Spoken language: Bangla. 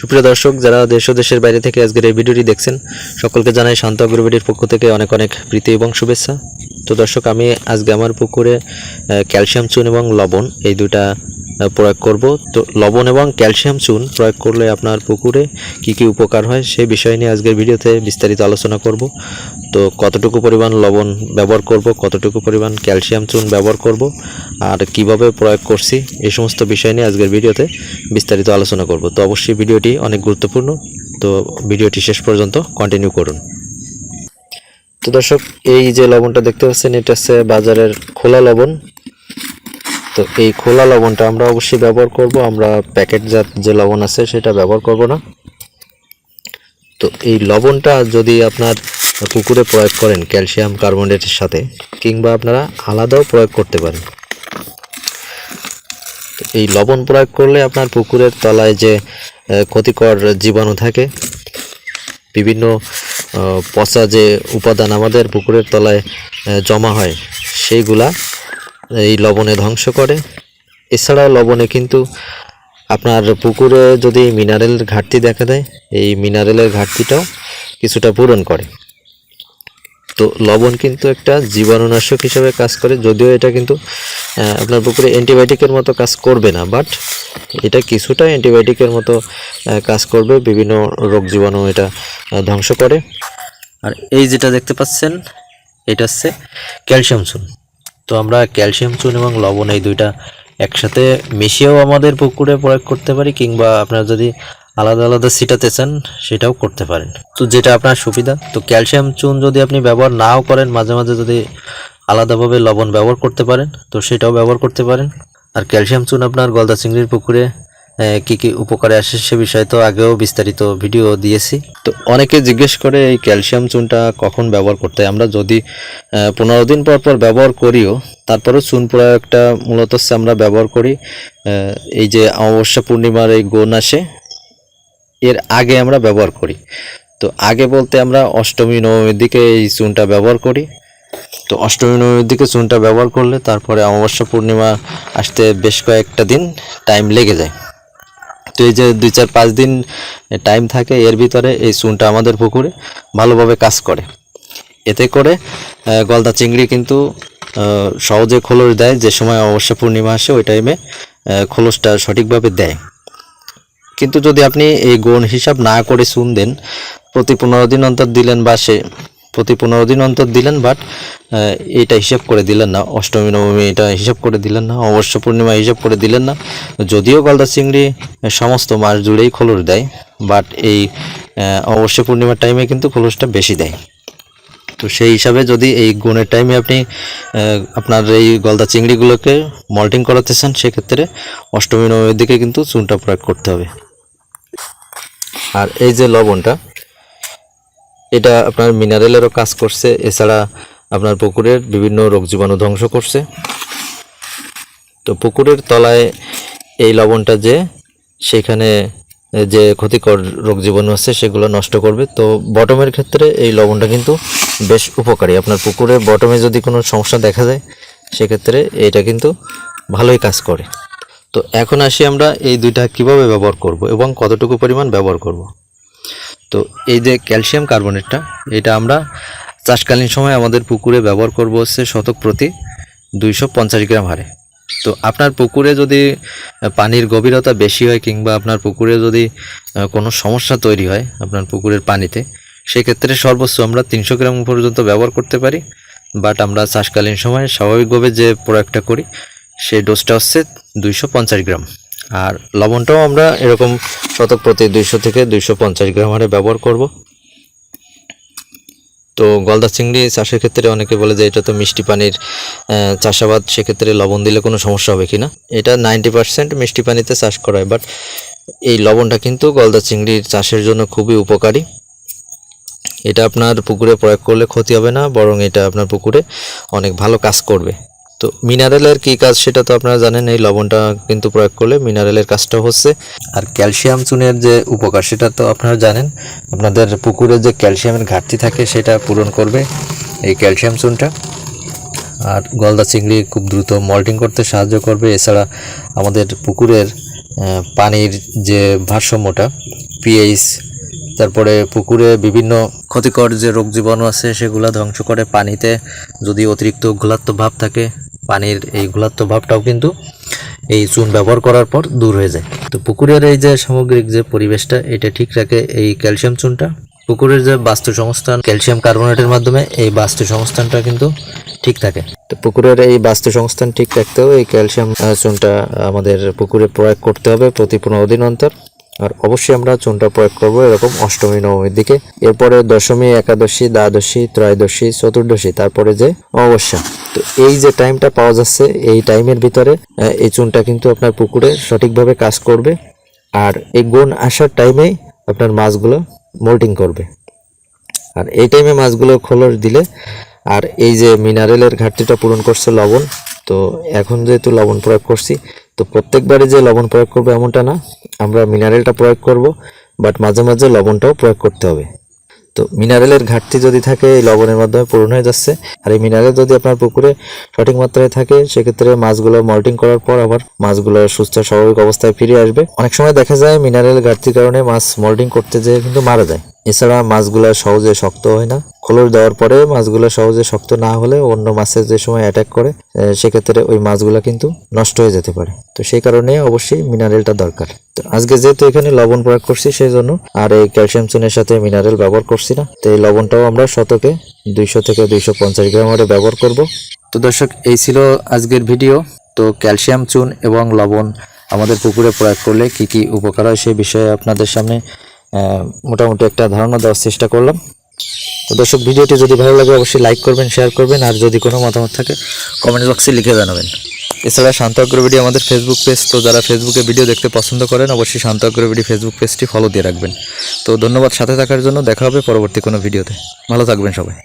সুপ্রিয় দর্শক যারা দেশ ও দেশের বাইরে থেকে আজকের এই ভিডিওটি দেখছেন সকলকে জানাই শান্ত অগ্রবেডির পক্ষ থেকে অনেক অনেক প্রীতি এবং শুভেচ্ছা। তো দর্শক আমি আজকে আমার পুকুরে ক্যালসিয়াম চুন এবং লবণ এই আহ, প্রয়োগ করব। তো লবণ এবং ক্যালসিয়াম চুন প্রয়োগ করলে আপনার পুকুরে কি কি উপকার হয় সেই বিষয় নিয়ে আজকের ভিডিওতে বিস্তারিত আলোচনা করব। তো কতটুকু পরিমাণ লবণ ব্যবহার করব, কতটুকু পরিমাণ ক্যালসিয়াম চুন ব্যবহার করব, আর কীভাবে প্রয়োগ করছি এই সমস্ত বিষয় নিয়ে আজকের ভিডিওতে বিস্তারিত আলোচনা করব। তো অবশ্যই ভিডিওটি অনেক গুরুত্বপূর্ণ। তো ভিডিওটি শেষ পর্যন্ত কন্টিনিউ করুন। তো দর্শক, এই যে লবণটা দেখতে পাচ্ছেন, এটা হচ্ছে বাজারের খোলা লবণ। তো এই খোলা লবণটা আমরা অবশ্যই ব্যবহার করব। আমরা প্যাকেটজাত যে লবণ আছে সেটা ব্যবহার করব না। তো এই লবণটা যদি আপনার পুকুরে প্রয়োগ করেন ক্যালসিয়াম কার্বনেটের সাথে, কিংবা আপনারা আলাদাও প্রয়োগ করতে পারেন। এই লবণ প্রয়োগ করলে আপনার পুকুরের তলায় যে ক্ষতিকর জীবাণু থাকে, বিভিন্ন পচা যে উপাদান আমাদের পুকুরের তলায় জমা হয়, সেইগুলা এই লবণে ধ্বংস করে। এছাড়াও লবণে কিন্তু আপনার পুকুরে যদি মিনারেল ঘাটতি দেখা দেয়, এই মিনারেলের ঘাটতিটাও কিছুটা পূরণ করে। তো লবণ কিন্তু একটা জীবাণুনাশক হিসেবে কাজ করে, যদিও এটা কিন্তু আপনার পুকুরে অ্যান্টিবায়োটিকের মতো কাজ করবে না, বাট এটা কিছুটা অ্যান্টিবায়োটিকের মতো কাজ করবে, বিভিন্ন রোগ জীবাণু এটা ধ্বংস করে। আর এই যেটা দেখতে পাচ্ছেন, এটা হচ্ছে ক্যালসিয়াম চুন তো আমরা ক্যালসিয়াম, চুন এবং লবণ এই দুইটা একসাথে মিশিয়েও আমাদের পুকুরে প্রয়োগ করতে পারি কিংবা আপনারা যদি আলাদা আলাদা সিটাতে চান, সেটাও করতে পারেন। তো যেটা আপনার সুবিধা, তো ক্যালসিয়াম, চুন যদি আপনি ব্যবহার নাও করেন, মাঝে মাঝে যদি আলাদাভাবে লবণ ব্যবহার করতে পারেন, তো সেটাও ব্যবহার করতে পারেন। আর ক্যালসিয়াম, চুন আপনার গলদা চিংড়ির পুকুরে কি কি উপকারে আসে সে বিষয়ে তো আগেও বিস্তারিত ভিডিও দিয়েছি। তো অনেকে জিজ্ঞেস করে এই ক্যালসিয়াম চুনটা কখন ব্যবহার করতে আমরা যদি পনেরো দিন পর পর ব্যবহার করিও, তারপরেও চুন প্রয়োগটা মূলত আমরা ব্যবহার করি এই যে অমাবস্যা পূর্ণিমার এই গোন আসে, এর আগে আমরা ব্যবহার করি। তো আগে বলতে আমরা অষ্টমী, নবমীর দিকে এই চুনটা ব্যবহার করি। তো অষ্টমী, নবমীর দিকে চুনটা ব্যবহার করলে তারপরে অমাবস্যা পূর্ণিমা আসতে বেশ কয়েকটা দিন টাইম লেগে যায়। তো এই যে দুই চার পাঁচ দিন টাইম থাকে এর ভিতরে এই চুনটা আমাদের পুকুরে ভালোভাবে কাজ করে। এতে করে গলদা চিংড়ি কিন্তু সহজে খোলস দেয়, যে সময় অবশ্য পূর্ণিমা আসে ওই টাইমে খোলসটা সঠিকভাবে দেয়। কিন্তু যদি আপনি এই গুণ হিসাব না করে চুন দেন, প্রতি পনেরো দিন অন্তর দিলেন বা সে প্রতি পনেরো দিন অন্তর দিলেন বাট এটা হিসাব করে দিলেন না। অষ্টমী, নবমী এটা হিসাব করে দিলেন না। অবশ্য পূর্ণিমা হিসাব করে দিলেন না। যদিও গলদা চিংড়ি সমস্ত মাস জুড়েই খোলস দেয় বাট এই অবশ্য পূর্ণিমার টাইমে কিন্তু খোলসটা বেশি দেয়। তো সেই হিসাবে যদি এই গুণের টাইমে আপনি আপনার এই গলদা চিংড়িগুলোকে মল্টিং করাতে চান সেক্ষেত্রে অষ্টমী, নবমীর দিকে কিন্তু চুনটা প্রয়োগ করতে হবে। আর এই যে লবণটা এটা আপনার মিনারেলেরও কাজ করছে, এছাড়া আপনার পুকুরের বিভিন্ন রোগ জীবাণু ধ্বংস করছে। তো পুকুরের তলায় এই লবণটা যে, সেখানে যে ক্ষতিকর রোগ জীবাণু আছে, সেগুলো নষ্ট করবে। তো বটমের ক্ষেত্রে এই লবণটা কিন্তু বেশ উপকারী। আপনার পুকুরে বটমে যদি কোনো সমস্যা দেখা যায়, সেক্ষেত্রে এটা কিন্তু ভালোই কাজ করে। তো এখন আসি আমরা এই দুইটা কীভাবে ব্যবহার করব এবং কতটুকু পরিমাণ ব্যবহার করব। তো এই যে ক্যালসিয়াম কার্বনেটটা, এটা আমরা চাষকালীন সময় আমাদের পুকুরে ব্যবহার করব হচ্ছে শতক প্রতি দুইশো পঞ্চাশ গ্রাম হারে। তো আপনার পুকুরে যদি পানির গভীরতা বেশি হয় কিংবা আপনার পুকুরে যদি কোনো সমস্যা তৈরি হয় আপনার পুকুরের পানিতে, সেক্ষেত্রে সর্বোচ্চ আমরা তিনশো গ্রাম পর্যন্ত ব্যবহার করতে পারি। বাট আমরা চাষকালীন সময় স্বাভাবিকভাবে যে প্রয়োগটা করি সেই ডোজটা হচ্ছে দুইশো পঞ্চাশ গ্রাম। আর লবণটাও আমরা এরকম শতক প্রতি দুইশো থেকে দুইশো পঞ্চাশ গ্রাম হারে ব্যবহার করব। তো গলদা চিংড়ি চাষের ক্ষেত্রে অনেকে বলে যে এটা তো মিষ্টি পানির চাষাবাদ, সেক্ষেত্রে লবণ দিলে কোনো সমস্যা হবে কি না এটা নাইনটি পার্সেন্ট মিষ্টি পানিতে চাষ করা হয় বাট এই লবণটা কিন্তু গলদা চিংড়ির চাষের জন্য খুবই উপকারী। এটা আপনার পুকুরে প্রয়োগ করলে ক্ষতি হবে না, বরং এটা আপনার পুকুরে অনেক ভালো কাজ করবে। তো মিনারেলের কি কাজ সেটা তো আপনারা জানেন, এই লবণটা কিন্তু প্রয়োগ করলে মিনারেলের কাজটা হচ্ছে। আর ক্যালসিয়াম চুনের যে উপকার সেটা তো আপনারা জানেন, আপনাদের পুকুরে যে ক্যালসিয়ামের ঘাটতি থাকে সেটা পূরণ করবে এই ক্যালসিয়াম চুনটা। আর গলদা চিংড়ি খুব দ্রুত মল্টিং করতে সাহায্য করবে। এছাড়া আমাদের পুকুরের পানির যে ভারসাম্যটা পিএইচ তারপরে পুকুরে বিভিন্ন ক্ষতিকর যে রোগ জীবাণু আছে সেগুলো ধ্বংস করে পানিতে যদি অতিরিক্ত ঘোলাত্ম ভাব থাকে পানির এই ঘোলাত্ম ভাবটাও কিন্তু এই চুন ব্যবহার করার পর দূর হয়ে যায়। তো পুকুরের এই যে সামগ্রিক যে পরিবেশটা, এটা ঠিক রাখে এই ক্যালসিয়াম চুনটা। পুকুরের যে বাস্তু সংস্থান ক্যালসিয়াম কার্বনেটের মাধ্যমে এই বাস্তু সংস্থানটা কিন্তু ঠিক থাকে। তো পুকুরের এই বাস্তু সংস্থান ঠিক রাখতেও এই ক্যালসিয়াম চুনটা আমাদের পুকুরে প্রয়োগ করতে হবে প্রতি পনেরো দিন অন্তর। আর অবশ্যই আমরা চুনটা প্রয়োগ করব এরকম অষ্টমী, নবমীর দিকে। এরপরে দশমী, একাদশী, দ্বাদশী, ত্রয়োদশী, চতুর্দশী, তারপরে যে অমাবস্যা। তো এই যে টাইমটা পাওয়া যাচ্ছে এই টাইমের ভিতরে এই চুনটা কিন্তু আপনার পুকুরে সঠিকভাবে কাজ করবে। আর এই গুণ আসার টাইমেই আপনার মাছগুলো মোল্টিং করবে। আর এই টাইমে মাছগুলো খোলস দিলে, আর এই যে মিনারেলের ঘাটতিটা পূরণ করছে লবণ, তো এখন যেহেতু লবণ প্রয়োগ করছি, তো প্রত্যেকবারে যে লবণ প্রয়োগ করবে এমনটা না। আমরা মিনারেলটা প্রয়োগ করব বাট মাঝে মাঝে লবণটাও প্রয়োগ করতে হবে। তো মিনারেলের ঘাটতি যদি থাকে, এই লবণের মাধ্যমে পূরণ হয়ে যাচ্ছে। আর এই মিনারেল যদি আপনার পুকুরে সঠিক মাত্রায় থাকে, সেক্ষেত্রে মাছগুলো মল্টিং করার পর আবার মাছগুলো সুস্থ স্বাভাবিক অবস্থায় ফিরে আসবে। অনেক সময় দেখা যায়, মিনারেল ঘাটতির কারণে মাছ মল্টিং করতে যেয়ে কিন্তু মারা যায়। এছাড়া মাছগুলো সহজে শক্ত হয় না। খোলস দেওয়ার পরে মাছগুলো সহজে শক্ত না হলে অন্য মাছের যে সময় অ্যাটাক করে সেক্ষেত্রে ওই মাছগুলো কিন্তু নষ্ট হয়ে যেতে পারে। তো সেই কারণে অবশ্যই মিনারেলটা দরকার। তো আজকে যেহেতু এখানে লবণ প্রয়োগ করছি সেই জন্য আর এই ক্যালসিয়াম চুনের সাথে মিনারেল ব্যবহার করছি না। তো এই লবণটাও আমরা শতকে দুইশো থেকে দুইশো পঞ্চাশ গ্রাম হারে ব্যবহার করব। তো দর্শক, এই ছিল আজকের ভিডিও তো ক্যালসিয়াম চুন এবং লবণ আমাদের পুকুরে প্রয়োগ করলে কি কি উপকার হয় সেই বিষয়ে আপনাদের সামনে মোটামুটি একটা ধারণা দেওয়ার চেষ্টা করলাম। তো দর্শক, ভিডিওটি যদি ভালো লাগে, অবশ্যই লাইক করবেন শেয়ার করবেন, আর যদি কোনো মতামত থাকে কমেন্ট বক্সে লিখে জানাবেন। এছাড়া শান্ত অগ্রবিডি আমাদের ফেসবুক পেজ তো যারা ফেসবুকে ভিডিও দেখতে পছন্দ করেন, অবশ্যই শান্ত অগ্রবিডি ফেসবুক পেজটি ফলো দিয়ে রাখবেন। তো ধন্যবাদ সাথে থাকার জন্য, দেখা হবে পরবর্তী কোনো ভিডিওতে ভালো থাকবেন সবাই।